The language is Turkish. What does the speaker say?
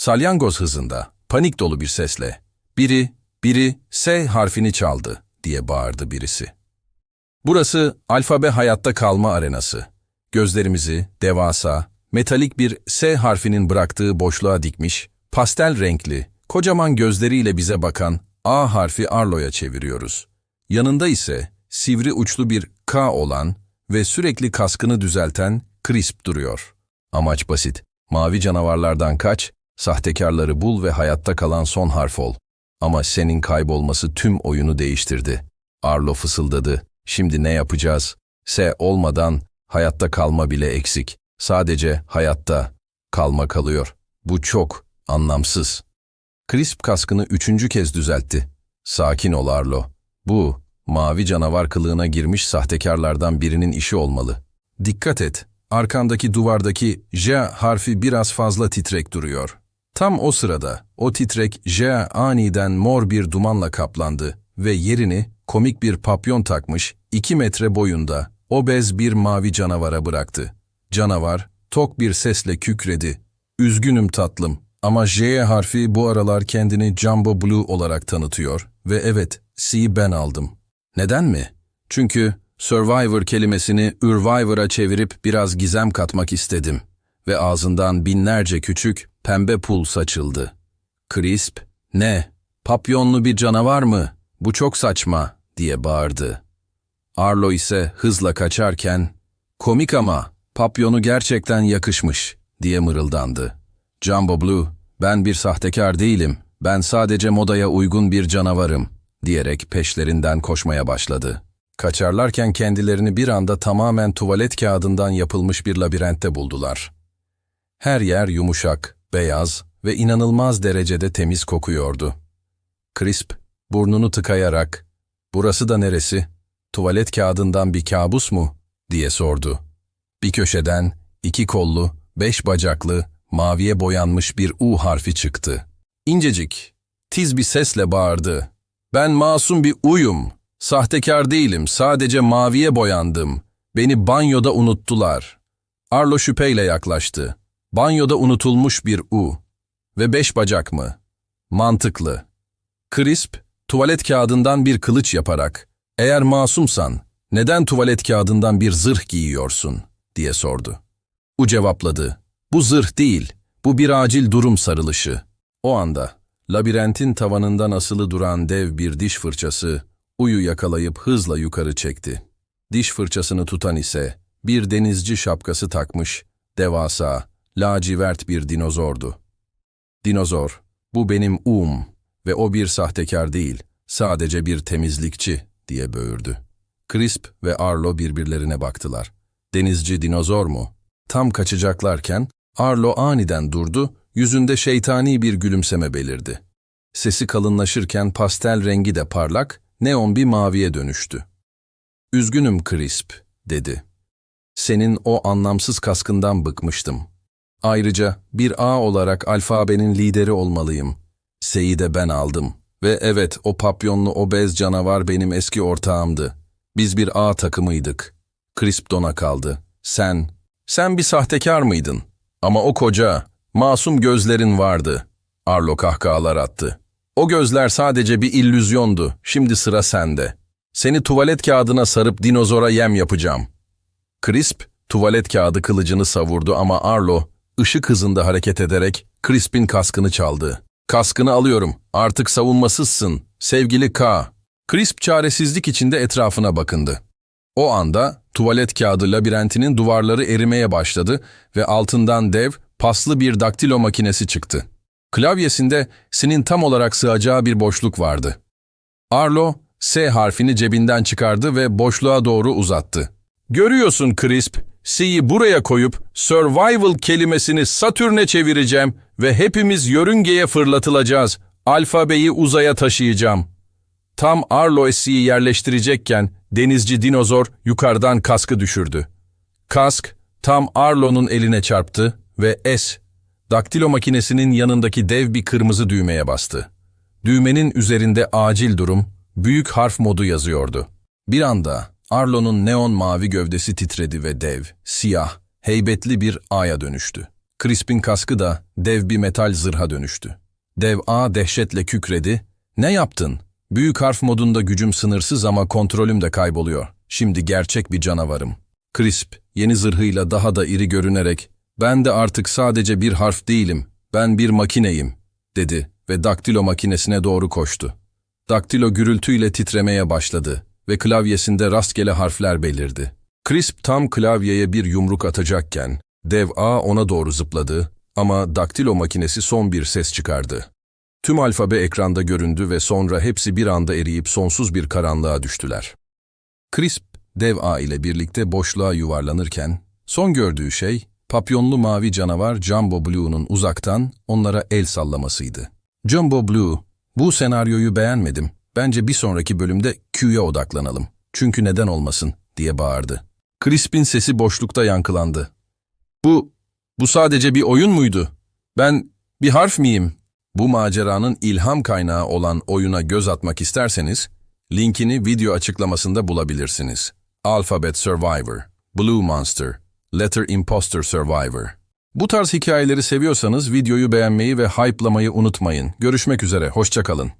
Salyangoz hızında, panik dolu bir sesle, biri, biri S harfini çaldı diye bağırdı birisi. Burası alfabe hayatta kalma arenası. Gözlerimizi devasa, metalik bir S harfinin bıraktığı boşluğa dikmiş, pastel renkli, kocaman gözleriyle bize bakan A harfi Arlo'ya çeviriyoruz. Yanında ise sivri uçlu bir K olan ve sürekli kaskını düzelten Crisp duruyor. Amaç basit. Mavi canavarlardan kaç, sahtekarları bul ve hayatta kalan son harf ol. Ama senin kaybolması tüm oyunu değiştirdi. Arlo fısıldadı. Şimdi ne yapacağız? S olmadan hayatta kalma bile eksik. Sadece hayatta kalma kalıyor. Bu çok anlamsız. Crisp kaskını üçüncü kez düzeltti. Sakin ol Arlo. Bu, mavi canavar kılığına girmiş sahtekarlardan birinin işi olmalı. Dikkat et, arkandaki duvardaki J harfi biraz fazla titrek duruyor. Tam o sırada o titrek J aniden mor bir dumanla kaplandı ve yerini komik bir papyon takmış iki metre boyunda obez bir mavi canavara bıraktı. Canavar tok bir sesle kükredi. Üzgünüm tatlım ama J harfi bu aralar kendini Jumbo Blue olarak tanıtıyor ve evet C'yi ben aldım. Neden mi? Çünkü Survivor kelimesini Urvivor'a çevirip biraz gizem katmak istedim ve ağzından binlerce küçük pembe pul saçıldı. Crisp, ne? Papyonlu bir canavar mı? Bu çok saçma, diye bağırdı. Arlo ise hızla kaçarken, komik ama papyonu gerçekten yakışmış, diye mırıldandı. Jumbo Blue, ben bir sahtekar değilim, ben sadece modaya uygun bir canavarım, diyerek peşlerinden koşmaya başladı. Kaçarlarken kendilerini bir anda tamamen tuvalet kağıdından yapılmış bir labirentte buldular. Her yer yumuşak, beyaz ve inanılmaz derecede temiz kokuyordu. Crisp, burnunu tıkayarak, ''Burası da neresi? Tuvalet kağıdından bir kabus mu?'' diye sordu. Bir köşeden iki kollu, beş bacaklı, maviye boyanmış bir U harfi çıktı. İncecik, tiz bir sesle bağırdı. ''Ben masum bir U'yum. Sahtekar değilim, sadece maviye boyandım. Beni banyoda unuttular.'' Arlo şüpheyle yaklaştı. Banyoda unutulmuş bir U. Ve beş bacak mı? Mantıklı. Crisp, tuvalet kağıdından bir kılıç yaparak, eğer masumsan, neden tuvalet kağıdından bir zırh giyiyorsun, diye sordu. U cevapladı, bu zırh değil, bu bir acil durum sarılışı. O anda, labirentin tavanından asılı duran dev bir diş fırçası, U'yu yakalayıp hızla yukarı çekti. Diş fırçasını tutan ise, bir denizci şapkası takmış, devasa, lacivert bir dinozordu. Dinozor, bu benim um ve o bir sahtekar değil, sadece bir temizlikçi diye böğürdü. Crisp ve Arlo birbirlerine baktılar. Denizci dinozor mu? Tam kaçacaklarken Arlo aniden durdu, yüzünde şeytani bir gülümseme belirdi. Sesi kalınlaşırken pastel rengi de parlak, neon bir maviye dönüştü. Üzgünüm Crisp, dedi. Senin o anlamsız kaskından bıkmıştım. Ayrıca bir A olarak alfabenin lideri olmalıyım. S'yi de ben aldım. Ve evet o papyonlu obez canavar benim eski ortağımdı. Biz bir A takımıydık. Crisp dona kaldı. Sen, sen bir sahtekar mıydın? Ama o koca, masum gözlerin vardı. Arlo kahkahalar attı. O gözler sadece bir illüzyondu. Şimdi sıra sende. Seni tuvalet kağıdına sarıp dinozora yem yapacağım. Crisp, tuvalet kağıdı kılıcını savurdu ama Arlo, ışık hızında hareket ederek Crisp'in kaskını çaldı. Kaskını alıyorum, artık savunmasızsın, sevgili K. Crisp çaresizlik içinde etrafına bakındı. O anda tuvalet kağıdı labirentinin duvarları erimeye başladı ve altından dev, paslı bir daktilo makinesi çıktı. Klavyesinde S'nin tam olarak sığacağı bir boşluk vardı. Arlo, S harfini cebinden çıkardı ve boşluğa doğru uzattı. Görüyorsun Crisp, C'yi buraya koyup survival kelimesini Satürn'e çevireceğim ve hepimiz yörüngeye fırlatılacağız. Alfabeyi uzaya taşıyacağım. Tam Arlo C'yi yerleştirecekken denizci dinozor yukarıdan kaskı düşürdü. Kask tam Arlo'nun eline çarptı ve S, daktilo makinesinin yanındaki dev bir kırmızı düğmeye bastı. Düğmenin üzerinde acil durum, büyük harf modu yazıyordu. Bir anda Arlo'nun neon mavi gövdesi titredi ve dev, siyah, heybetli bir aya dönüştü. Crisp'in kaskı da dev bir metal zırha dönüştü. Dev A dehşetle kükredi. Ne yaptın? Büyük harf modunda gücüm sınırsız ama kontrolüm de kayboluyor. Şimdi gerçek bir canavarım. Crisp, yeni zırhıyla daha da iri görünerek, ben de artık sadece bir harf değilim, ben bir makineyim, dedi ve daktilo makinesine doğru koştu. Daktilo gürültüyle titremeye başladı ve klavyesinde rastgele harfler belirdi. Crisp tam klavyeye bir yumruk atacakken, dev A ona doğru zıpladı ama daktilo makinesi son bir ses çıkardı. Tüm alfabe ekranda göründü ve sonra hepsi bir anda eriyip sonsuz bir karanlığa düştüler. Crisp, dev A ile birlikte boşluğa yuvarlanırken, son gördüğü şey, papyonlu mavi canavar Jumbo Blue'nun uzaktan onlara el sallamasıydı. Jumbo Blue, bu senaryoyu beğenmedim. Bence bir sonraki bölümde Q'ya odaklanalım. Çünkü neden olmasın, diye bağırdı. Crisp'in sesi boşlukta yankılandı. Bu, bu sadece bir oyun muydu? Ben bir harf miyim? Bu maceranın ilham kaynağı olan oyuna göz atmak isterseniz, linkini video açıklamasında bulabilirsiniz. Alphabet Survivor, Blue Monster, Letter Imposter Survivor. Bu tarz hikayeleri seviyorsanız videoyu beğenmeyi ve hype'lamayı unutmayın. Görüşmek üzere, hoşçakalın.